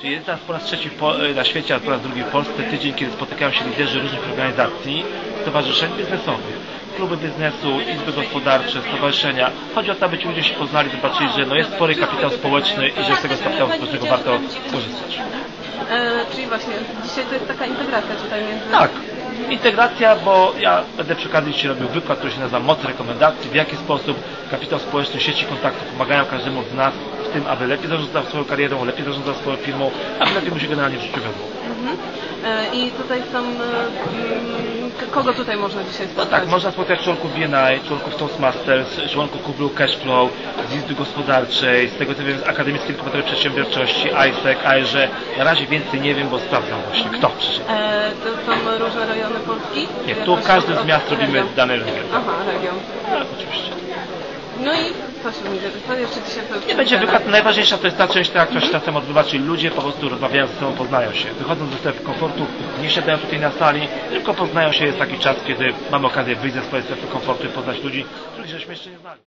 Czyli jest teraz po raz trzeci e, na świecie, a po raz drugi w Polsce tydzień, kiedy spotykają się liderzy różnych organizacji, stowarzyszeń biznesowych, kluby biznesu, izby gospodarcze, stowarzyszenia. Chodzi o to, aby ci ludzie się poznali, zobaczyli, że no jest spory kapitał społeczny i że z tego kapitału społecznego warto korzystać. E, czyli właśnie, dzisiaj to jest taka integracja tutaj między... Tak, integracja, bo ja będę przy okazji dzisiaj robił wykład, który się nazywa Moc rekomendacji, w jaki sposób kapitał społeczny, sieci kontaktów pomagają każdemu z nas tym, aby lepiej zarządzał swoją karierą, lepiej zarządzał swoją firmą, aby lepiej mu się generalnie w życiu wiodło. Mhm. E, I tutaj są... e, mm, Kogo tutaj można dzisiaj No spotkać? tak, można spotkać członków BNI, członków Toastmasters, członków klubu Cashflow, z Izby Gospodarczej, z tego co wiem z Akademickiej Inkubatora Przedsiębiorczości, ISEC, ARZE. Na razie więcej nie wiem, bo sprawdzam właśnie kto przyszedł. E, to są różne rejony Polski? Nie, tu w każdym z miast robimy dany region. Aha, region. Tak, oczywiście. No i Co jeszcze dzisiaj Nie będzie wykład, najważniejsza to jest ta część, która się czasem odbywa, czyli ludzie po prostu rozmawiają ze sobą, poznają się. Wychodzą ze strefy komfortu, nie siadają tutaj na sali, tylko poznają się, jest taki czas, kiedy mamy okazję wyjść ze swojej strefy komfortu i poznać ludzi, których żeśmy jeszcze nie znali.